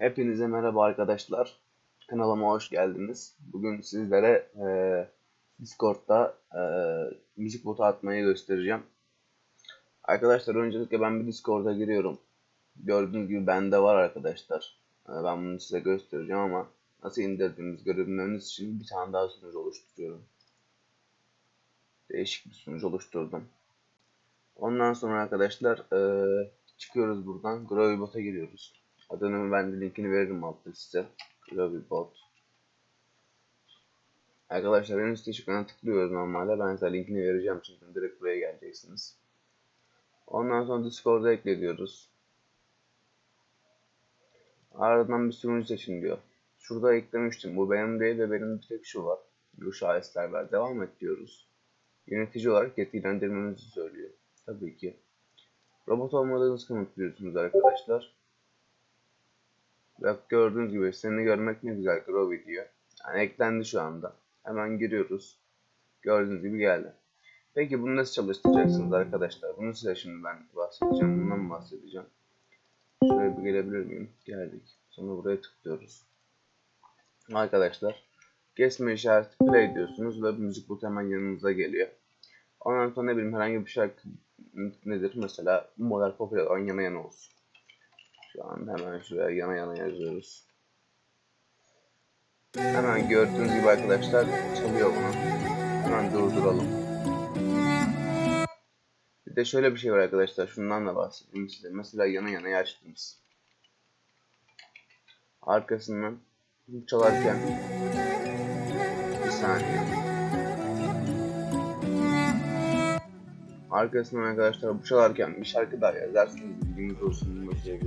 Hepinize merhaba arkadaşlar. Kanalıma hoş geldiniz. Bugün sizlere eee, Discord'da eee, müzik botu atmayı göstereceğim. Arkadaşlar öncelikle ben bir Discord'a giriyorum. Gördüğünüz gibi bende var arkadaşlar. Eee, ben bunu size göstereceğim ama nasıl indirdiğimizi görebilmeniz için bir tane daha sunucu oluşturuyorum. Değişik bir sunucu oluşturdum. Ondan sonra arkadaşlar eee, çıkıyoruz buradan. Growybot'a giriyoruz. Adını ben de linkini veririm altta size. Growybot. Arkadaşlar en üstte çıkana tıklıyoruz normalde. Ben size linkini vereceğim çünkü direkt buraya geleceksiniz. Ondan sonra Discord'a ekliyoruz. Ardından bir sunucu seçin diyor. Şurada eklemiştim. Bu benim değil ve benim bir tek şu var. Yuşa Esterber. Devam et diyoruz. Yönetici olarak yetkilendirmemizi söylüyor. Tabii ki. Robot olmadığınızı kanıtlıyorsunuz arkadaşlar. Bak gördüğünüz gibi seni görmek ne güzel Groovy diyor. Yani eklendi şu anda. Hemen giriyoruz. Gördüğünüz gibi geldi. Peki bunu nasıl çalıştıracaksınız arkadaşlar? Bunu size şimdi ben bahsedeceğim. Bundan bahsedeceğim? Şuraya bir gelebilir miyim? Geldik. Sonra buraya tıklıyoruz. Arkadaşlar kesme işareti play diyorsunuz ve müzik botu hemen yanınıza geliyor. Ondan sonra ne bileyim herhangi bir şarkı nedir? Mesela model popüler yana yana olsun. Şu an hemen şuraya yana yana yazıyoruz. Hemen gördüğünüz gibi arkadaşlar çalıyor bunu. Hemen durduralım. Bir de şöyle bir şey var arkadaşlar. Şundan da bahsedeyim size. Mesela yana yana açtınız. Arkasından çalarken bir saniye. Arkasından arkadaşlar bu çalarken bir şarkı daha yazarsınız bilginiz olsun bu şey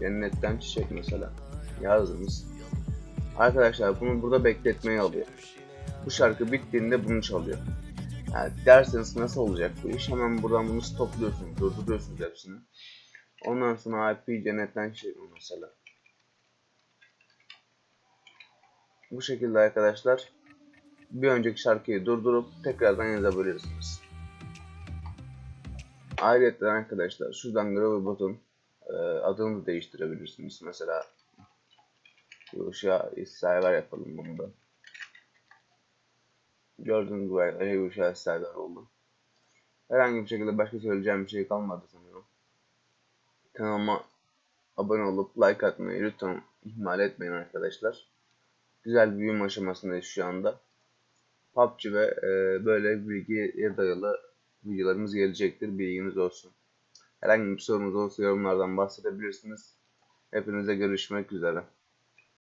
Cennetten çiçek mesela yazdınız. Arkadaşlar bunu burada bekletmeyi alıyor. Bu şarkı bittiğinde bunu çalıyor. Yani derseniz nasıl olacak bu iş? Hemen buradan bunu stopluyorsunuz, durduruyorsunuz hepsini. Ondan sonra IP cennetten çiçek mesela. Bu şekilde arkadaşlar bir önceki şarkıyı durdurup tekrardan yazabilirsiniz. Ayrıca arkadaşlar şuradan Gravybot'un e, adını da değiştirebilirsiniz. Mesela Yuşa server yapalım bunu da. Gördüğünüz gibi arkadaşlar Yuşa server oldu. Herhangi bir şekilde başka söyleyeceğim bir şey kalmadı sanıyorum. Kanalıma abone olup like atmayı lütfen ihmal etmeyin arkadaşlar. Güzel büyüme aşamasındayız şu anda. PUBG ve e, böyle bilgiye dayalı videolarımız gelecektir. Bilginiz olsun. Herhangi bir sorunuz olursa yorumlardan bahsedebilirsiniz. Hepinize görüşmek üzere.